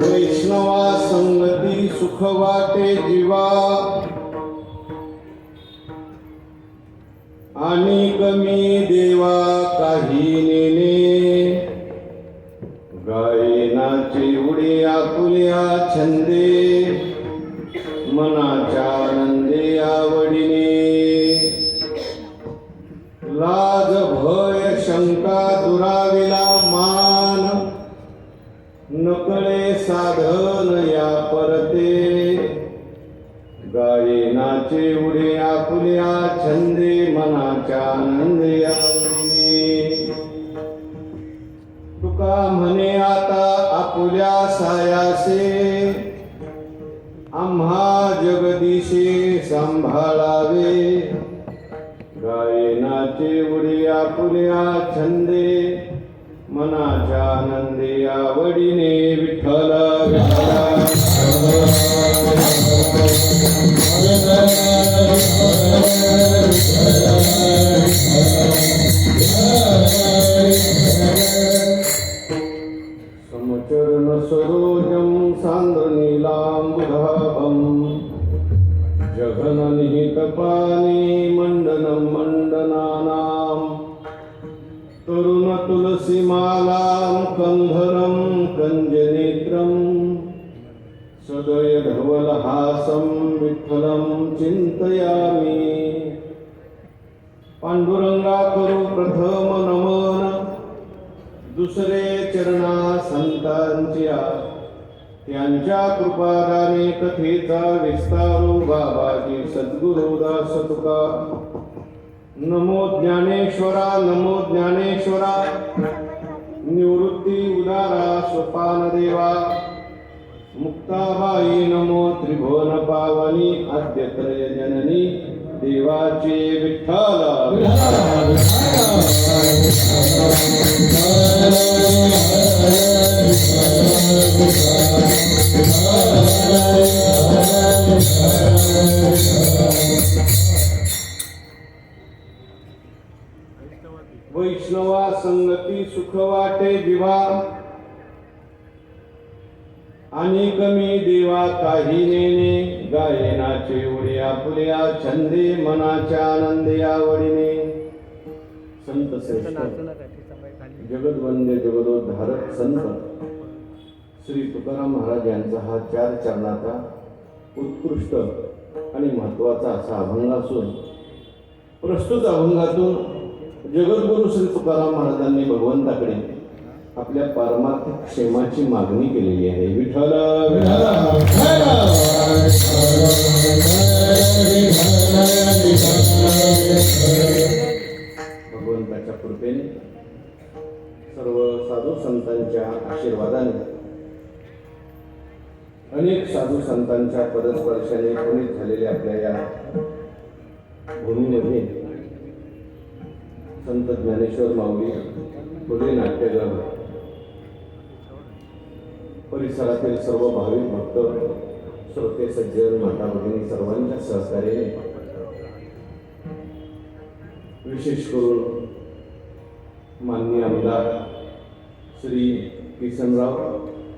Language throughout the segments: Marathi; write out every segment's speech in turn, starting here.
वैष्णवा संगती सुख वाटे जीवा आणि कमी देवा काही सायासे आम्हा जगदीशे सांभाळावे. गायनाचे उडी पुल्या छंदे मनाच्या आनंदे आवडीने विठ्ठल विठ्ठला. जघननिहितपानि मण्डनं मण्डनानां तरुणतुलसीमालां कन्धरं कञ्जनेत्रं सदय धवलहासं विठ्ठलं चिन्तयामि पांडुरंगा करू प्रथम नमन दुसरे चरणा संतांच्या त्यांच्या कृपादाने कथेचा विस्तारो बाबाजी सद्गुरुदास तुका नमो ज्ञानेश्वरा नमो ज्ञानेश्वरा निवृत्ती उदारा सोपान देवा मुक्ताबाई नमो त्रिभुवन पावनी आद्यत्रय जननी देवाचे विठ्ठल वैष्णवा संगती सुख वाटे जीवा आणि कमी देवा काही नेने गायनाचे उडे आपुल्या छंदे मनाच्या आनंदे आवडीने. संत श्रेष्ठ. जगदवंदे जगदोद्धारक संत. श्री तुकाराम महाराज यांचा हा चार चरणाचा उत्कृष्ट आणि महत्त्वाचा असा अभंग असून प्रस्तुत अभंगातून जगद्गुरु श्री तुकाराम महाराजांनी भगवंताकडे आपल्या पारमार्थिक क्षेमाची मागणी केलेली आहे. विठ्ठल. भगवंताच्या कृपेने सर्व साधू संतांच्या आशीर्वादाने अनेक साधू संतांच्या पदस्पर्शाने पुनित झालेल्या आपल्या या भूमीमध्ये संत ज्ञानेश्वर माऊली फुले नाट्यगृह परिसरातील सर्व भाविक भक्त श्रोते सज्जन माता भगिनी सर्वांच्या सहकार्याने विशेष करून माननीय आमदार श्री किसनराव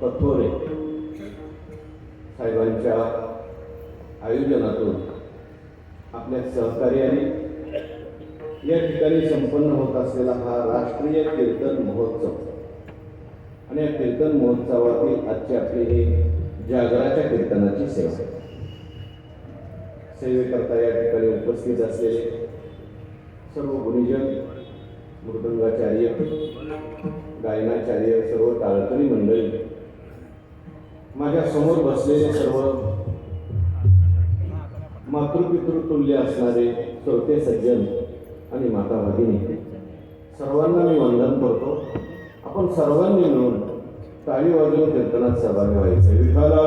कथोरे साहेबांच्या आयोजनातून आपल्या सहकार्याने या ठिकाणी संपन्न होत असलेला हा राष्ट्रीय कीर्तन महोत्सव. आणि या कीर्तन महोत्सवातील आजची आपली ही जागराच्या कीर्तनाची सेवा. सेवेकरता या ठिकाणी उपस्थित असलेले सर्व गुणीजन मृदंगाचार्य गायनाचार्य सर्व टाळकरी मंडळी माझ्यासमोर बसलेले सर्व मातृपितृतुल्य असणारे श्रोते सज्जन आणि माता भगिनी सर्वांना मी वंदन करतो. आपण सर्वांनी मिळून टाळी वाजवून कीर्तनात सहभागी व्हायचं. विठाला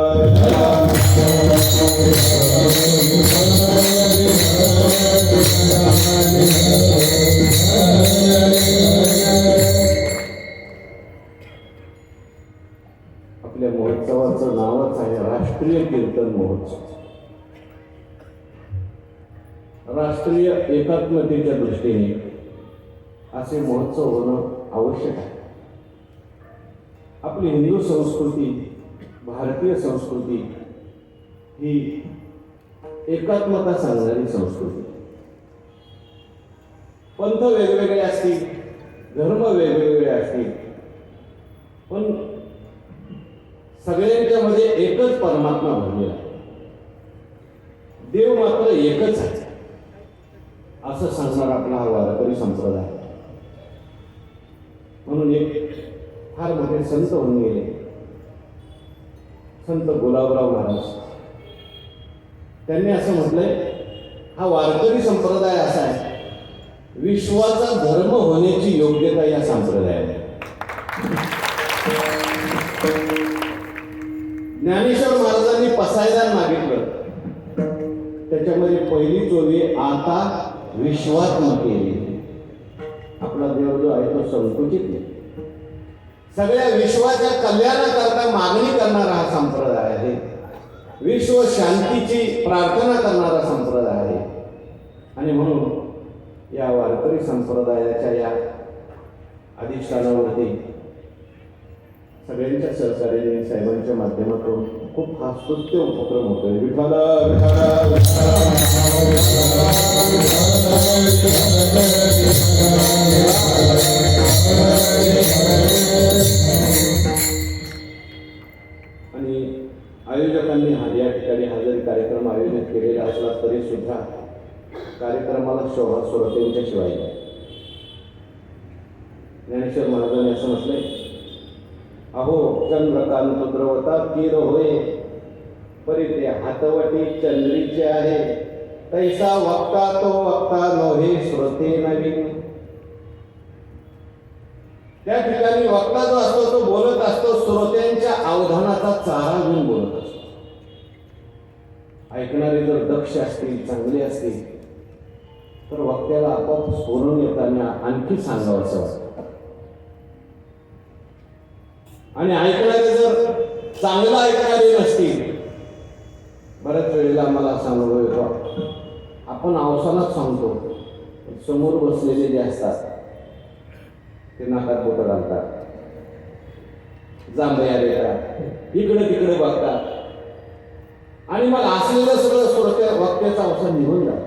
राष्ट्रीय कीर्तन महोत्सव. राष्ट्रीय एकात्मतेच्या दृष्टीने असे महोत्सव होणं आवश्यक आहे. आपली हिंदू संस्कृती भारतीय संस्कृती ही एकात्मता सांगणारी संस्कृती. पंथ वेगवेगळे असतील धर्म वेगवेगळे असतील पण सगळ्यांच्या मध्ये एकच परमात्मा भरलेला आहे. देव मात्र एकच आहे. असं सांगणार आपला हा वारकरी संप्रदाय. म्हणून एक फार मोठे संत होऊन गेले. संत गुलाबराव महाराज. त्यांनी असं म्हटलंय हा वारकरी संप्रदाय असा आहे. विश्वाचा धर्म होण्याची योग्यता या संप्रदायात आहे ज्ञानेश्वर महाराजांनी पसायदार मागितलं. त्याच्यामध्ये पहिली चोरी आता विश्वात्मक केली. आपला देव जो आहे तो संकुचित नाही सगळ्या विश्वाच्या कल्याणाकरता मागणी करणारा हा संप्रदाय आहे. विश्व शांतीची प्रार्थना करणारा संप्रदाय आहे. आणि म्हणून या वारकरी संप्रदायाच्या या अधिष्ठानावरती सगळ्यांच्या सहकार्याने साहेबांच्या माध्यमातून खूप हा उपक्रम होतोय आणि आयोजकांनी हा या ठिकाणी हजरी कार्यक्रम आयोजित केलेला असला तरी सुद्धा कार्यक्रमाला शोभा श्रोत्यांच्या नाही. ज्ञानेश्वर महाराजांनी असं म्हटलंय अहो चंद्रकांत द्रवता तीर होय. परी ते हातवटी चंद्रीचे आहे. तैसा वक्ता तो वक्ता नव्हे श्रोते नवीन. त्या ठिकाणी वक्ता जो असतो तो बोलत असतो श्रोत्यांच्या अवधानाचा चारा घेऊन बोलत असतो. ऐकणारे जर दक्ष असतील चांगले असतील तर वक्त्याला आपोआप स्फोरून येताना आणखी सांगावं असं वाटतं. आणि ऐकणारे जर चांगलं ऐकणारे नसतील बऱ्याच वेळेला मला असा अनुभव येतो. आपण अवसानात सांगतो समोर बसलेले जे असतात ते नाकात बोट घालतात. जांभया देतात इकडे तिकडे बघतात. आणि मग असलेलं सगळं श्रोत्या वाक्याचा अवसान निघून जात.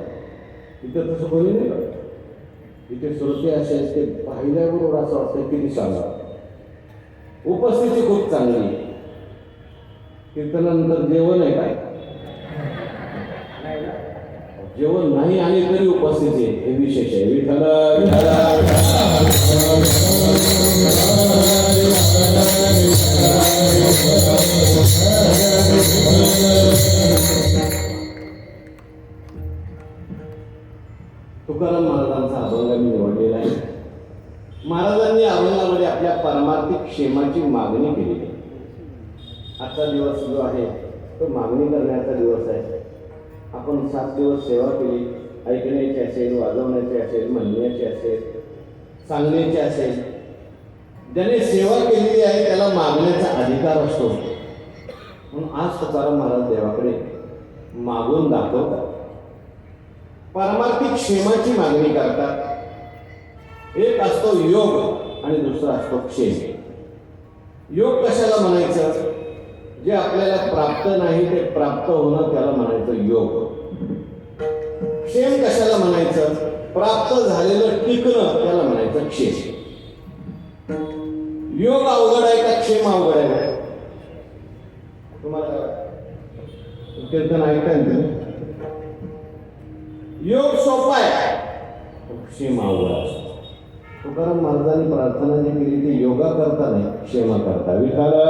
इथं तसं कोणी नाही इथे सुरते असे असते पाहिल्याबरोबर असं वाटतं किती सांगा उपस्थिती खूप चांगली. कीर्तनानंतर जेवण आहे काय? जेवण नाही आणि तरी उपस्थिती हे विशेष आहे. विठ्ठल. आर्थिक क्षेमाची मागणी केली आहे. आजचा दिवस जो आहे तो मागणी करण्याचा दिवस आहे. आपण सात दिवस सेवा केली ऐकण्याची असेल वाजवण्याची असेल म्हणण्याची असेल सांगण्याची असेल ज्याने सेवा केलेली आहे त्याला मागण्याचा अधिकार असतो. म्हणून आज तुकाराम महाराज देवाकडे मागून दाखवतात. पारमार्थिक क्षेमाची मागणी करतात. एक असतो योग आणि दुसरा असतो क्षेम. योग कशाला म्हणायचं? जे आपल्याला प्राप्त नाही ते प्राप्त होणं त्याला म्हणायचं योग. क्षेम कशाला म्हणायचं? प्राप्त झालेलं टिकणं त्याला म्हणायचं क्षेम योग अवघड आहे का क्षेम अवघड आहे? तुम्हाला कीर्तन ऐकताय योग सोपा आहे क्षेम अवघड असतो तुकाराम महाराजांनी प्रार्थना जी केली ती योगा करता नाही क्षेमा करता. विकारा